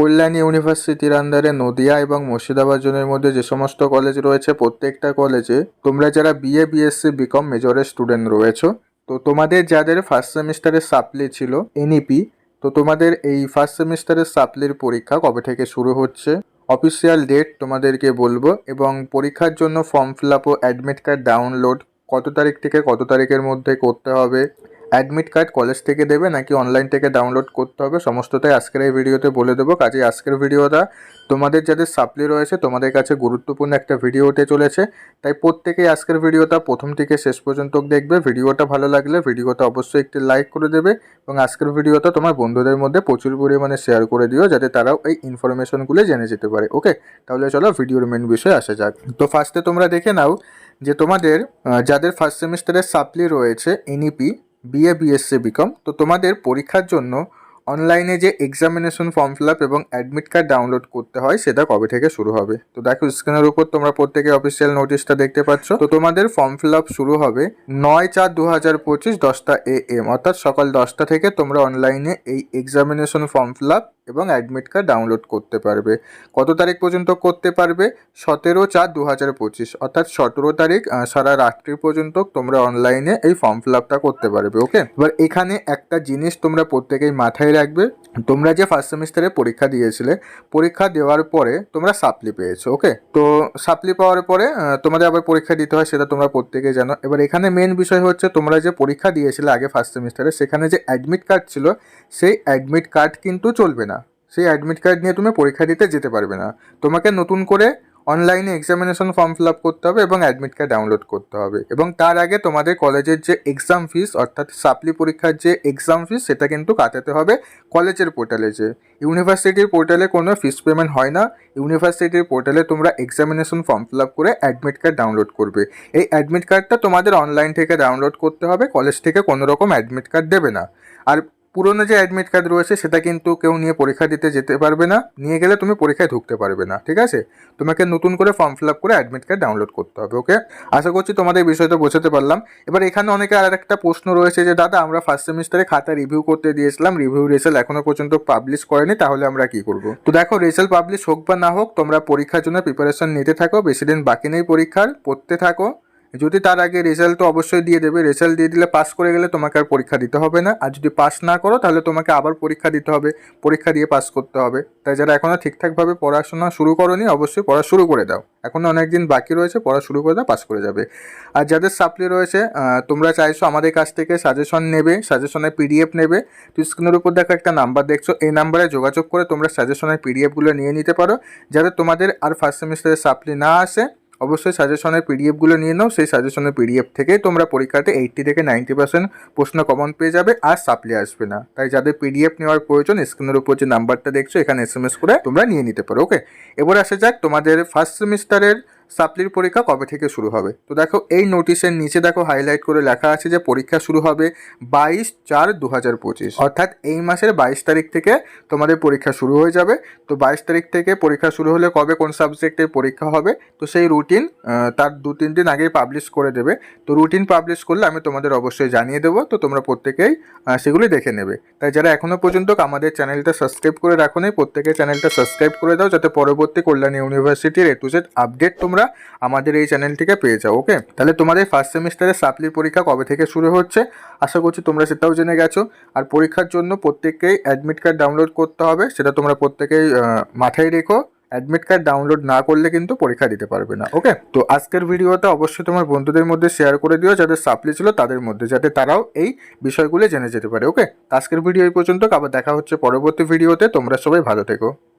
কল্যাণী ইউনিভার্সিটির আন্ডারে নদিয়া এবং মুর্শিদাবাদ জোনের মধ্যে যে সমস্ত কলেজ রয়েছে, প্রত্যেকটা কলেজে তোমরা যারা বিএ বিএসসি বিকম মেজরের স্টুডেন্ট রয়েছো, তো তোমাদের যাদের ফার্স্ট সেমিস্টারের সাপ্লি ছিল এনইপি তো তোমাদের এই ফার্স্ট সেমিস্টারের সাপ্লির পরীক্ষা কবে থেকে শুরু হচ্ছে? অফিসিয়াল ডেট তোমাদেরকে বলব এবং পরীক্ষার জন্য ফর্ম ফিল আপ ও অ্যাডমিট কার্ড ডাউনলোড কত তারিখ থেকে কত তারিখের মধ্যে করতে হবে অ্যাডমিট কার্ড কলেজ থেকে দেবে নাকি অনলাইন থেকে ডাউনলোড করতে হবে, সমস্তটাই আজকের এই ভিডিওতে বলে দেবো। কাজে আজকের ভিডিওটা তোমাদের যাদের সাপ্লি রয়েছে, তোমাদের কাছে গুরুত্বপূর্ণ একটা ভিডিও হতে চলেছে। তাই প্রত্যেকেই আজকের ভিডিওটা প্রথম থেকে শেষ পর্যন্ত দেখবে। ভিডিওটা ভালো লাগলে ভিডিওটা অবশ্যই একটি লাইক করে দেবে এবং আজকের ভিডিওটা তোমার বন্ধুদের মধ্যে প্রচুর পরিমাণে শেয়ার করে দিও, যাতে তারাও এই ইনফরমেশনগুলো জেনে যেতে পারে ওকে তাহলে চলো ভিডিওর মেন বিষয়ে আসা যাক। তো ফার্স্টে তোমরা দেখে নাও যে তোমাদের যাদের ফার্স্ট সেমিস্টারের সাপ্লি রয়েছে এনইপি বিএ বিএসসি বিকম তো তোমাদের পরীক্ষার জন্য অনলাইনে যে এক্সামিনেশন ফর্ম ফিল আপ এবং অ্যাডমিট কার্ড ডাউনলোড করতে হয়, সেটা কবে থেকে শুরু হবে? তো দেখো স্ক্রিনের উপর তোমরা প্রত্যেকে অফিসিয়াল নোটিশটা দেখতে পাচ্ছ। তো তোমাদের ফর্ম ফিল আপ শুরু হবে নয় চার দু হাজার পঁচিশ দশটা এ এম অর্থাৎ সকাল দশটা থেকে তোমরা অনলাইনে এই এক্সামিনেশন ফর্ম ফিল আপ এবং অ্যাডমিট কার্ড ডাউনলোড করতে পারবে। কত তারিখ পর্যন্ত করতে পারবে? সতেরো চার দু হাজার পঁচিশ। অর্থাৎ সতেরো তারিখ সারা রাত্রি পর্যন্ত তোমরা অনলাইনে এই ফর্ম ফিল আপটা করতে পারবে ওকে এবার এখানে একটা জিনিস তোমরা প্রত্যেকেই মাথায় রাখবে। তোমরা যে ফার্স্ট সেমিস্টারে পরীক্ষা দিয়েছিলে, পরীক্ষা দেওয়ার পরে তোমরা সাপ্লি পেয়েছ ওকে তো সাপ্লি পাওয়ার পরে তোমাদের আবার পরীক্ষা দিতে হয়, সেটা তোমরা প্রত্যেকেই জানো। এবার এখানে মেন বিষয় হচ্ছে, তোমরা যে পরীক্ষা দিয়েছিলে আগে ফার্স্ট সেমিস্টারে সেখানে যে অ্যাডমিট কার্ড ছিল, সেই অ্যাডমিট কার্ড কিন্তু চলবে না। সেই অ্যাডমিট কার্ড নিয়ে তুমি পরীক্ষা দিতে যেতে পারবে না। তোমাকে নতুন করে অনলাইনে এক্সামিনেশন ফর্ম ফিল আপ করতে হবে এবং অ্যাডমিট কার্ড ডাউনলোড করতে হবে। এবং তার আগে তোমাদের কলেজের যে এক্সাম ফিস অর্থাৎ সাপ্লি পরীক্ষার যে এক্সাম ফিস সেটা কিন্তু কাটাতে হবে কলেজের পোর্টালে যে। ইউনিভার্সিটির পোর্টালে কোনো ফিস পেমেন্ট হয় না। ইউনিভার্সিটির পোর্টালে তোমরা এক্সামিনেশন ফর্ম ফিল আপ করে অ্যাডমিট কার্ড ডাউনলোড করবে। এই অ্যাডমিট কার্ডটা তোমাদের অনলাইন থেকে ডাউনলোড করতে হবে। কলেজ থেকে কোনো রকম অ্যাডমিট কার্ড দেবে না। আর পুরনো যে অ্যাডমিট কার্ড রয়েছে, সেটা কিন্তু কেউ নিয়ে পরীক্ষা দিতে যেতে পারবে না। নিয়ে গেলে তুমি পরীক্ষায় ঢুকতে পারবে না, ঠিক আছে? তোমাকে নতুন করে ফর্ম ফিল আপ করে অ্যাডমিট কার্ড ডাউনলোড করতে হবে ওকে আশা করছি তোমাদের বিষয়টা বোঝাতে পারলাম। এবার এখানে অনেকে আর একটা প্রশ্ন রয়েছে যে, দাদা, আমরা ফার্স্ট সেমিস্টারে খাতা রিভিউ করতে দিয়েছিলাম রিভিউ রেজাল্ট এখনও পর্যন্ত পাবলিশ করেনি, তাহলে আমরা কি করব? তো দেখো রেজাল্ট পাবলিশ হোক বা না হোক, তোমরা পরীক্ষার জন্য প্রিপারেশন নিতে থাকো, বেশি দিন বাকি নেই পরীক্ষার, পড়তে থাকো। যদি তার আগে রেজাল্ট তো অবশ্যই দিয়ে দেবে। রেজাল্ট দিয়ে দিলে পাস করে গেলে তোমাকে আর পরীক্ষা দিতে হবে না। আর যদি পাস না করো, তাহলে তোমাকে আবার পরীক্ষা দিতে হবে। পরীক্ষা দিয়ে পাস করতে হবে। তাই যারা এখনও ঠিকঠাকভাবে পড়াশোনা শুরু করোনি, অবশ্যই পড়া শুরু করে দাও। এখনও অনেক দিন বাকি রয়েছে, পড়া শুরু করে দাও পাস করে যাবে। আর যাদের সাপ্লি রয়েছে তোমরা চাইছো আমাদের কাছ থেকে সাজেশন নেবে সাজেশনের পিডিএফ নেবে। তো স্ক্রিনের উপর দেখো একটা নাম্বার দেখছ। এই নাম্বারে যোগাযোগ করে তোমরা সাজেশনের পিডিএফগুলো নিয়ে নিতে পারো। যাতে তোমাদের আর ফার্স্ট সেমিস্টারের সাপ্লি না আসে অবশ্যই সাজেশনের পিডিএফগুলো নিয়ে নাও। সেই সাজেশনের পিডিএফ থেকেই তোমরা পরীক্ষাতে এইট্টি থেকে নাইনটি পার্সেন্ট প্রশ্ন কমন পেয়ে যাবে আর সাপ্লি আসবে না। তাই যাদের পিডিএফ নেওয়ার প্রয়োজন স্ক্রিনের উপর যে নাম্বারটা দেখছ, এখানে এস করে তোমরা নিয়ে নিতে পারো ওকে এবার আসা যাক তোমাদের ফার্স্ট সেমিস্টারের সাপ্লির পরীক্ষা কবে থেকে শুরু হবে? তো দেখো, এই নোটিশের নিচে দেখো হাইলাইট করে লেখা আছে যে পরীক্ষা শুরু হবে বাইশ চার দু হাজার পঁচিশ। অর্থাৎ এই মাসের বাইশ তারিখ থেকে তোমাদের পরীক্ষা শুরু হয়ে যাবে। তো বাইশ তারিখ থেকে পরীক্ষা শুরু হলে কবে কোন সাবজেক্টের পরীক্ষা হবে? তো সেই রুটিন তার দু তিন দিন আগেই পাবলিশ করে দেবে। তো রুটিন পাবলিশ করলে আমি তোমাদের অবশ্যই জানিয়ে দেবো। তো তোমরা প্রত্যেকেই সেগুলি দেখে নেবে। তাই যারা এখনও পর্যন্ত আমাদের চ্যানেলটা সাবস্ক্রাইব করে রাখো নি, প্রত্যেকের চ্যানেলটা সাবস্ক্রাইব করে দাও, যাতে পরবর্তী কল্যাণ ইউনিভার্সিটির এ টু জেড আপডেট তোমরা আমাদের এই চ্যানেল থেকে পেয়ে যাও ওকে তাহলে তোমাদের ফার্স্ট সেমিস্টারের সাপ্লির পরীক্ষা কবে থেকে শুরু হচ্ছে? আশা করছি তোমরা সেটাও জেনে গেছো। আর পরীক্ষার জন্য প্রত্যেককেই অ্যাডমিট কার্ড ডাউনলোড করতে হবে, সেটা তোমরা প্রত্যেকেই মাথায় রেখো। অ্যাডমিট কার্ড ডাউনলোড না করলে কিন্তু পরীক্ষা দিতে পারবে না ওকে তো আজকের ভিডিওটা অবশ্যই তোমার বন্ধুদের মধ্যে শেয়ার করে দিও, যাদের সাপ্লি ছিল তাদের মধ্যে, যাতে তারাও এই বিষয়গুলো জেনে যেতে পারে ওকে আজকের ভিডিও এই পর্যন্ত আবার দেখা হচ্ছে পরবর্তী ভিডিওতে, তোমরা সবাই ভালো থেকো।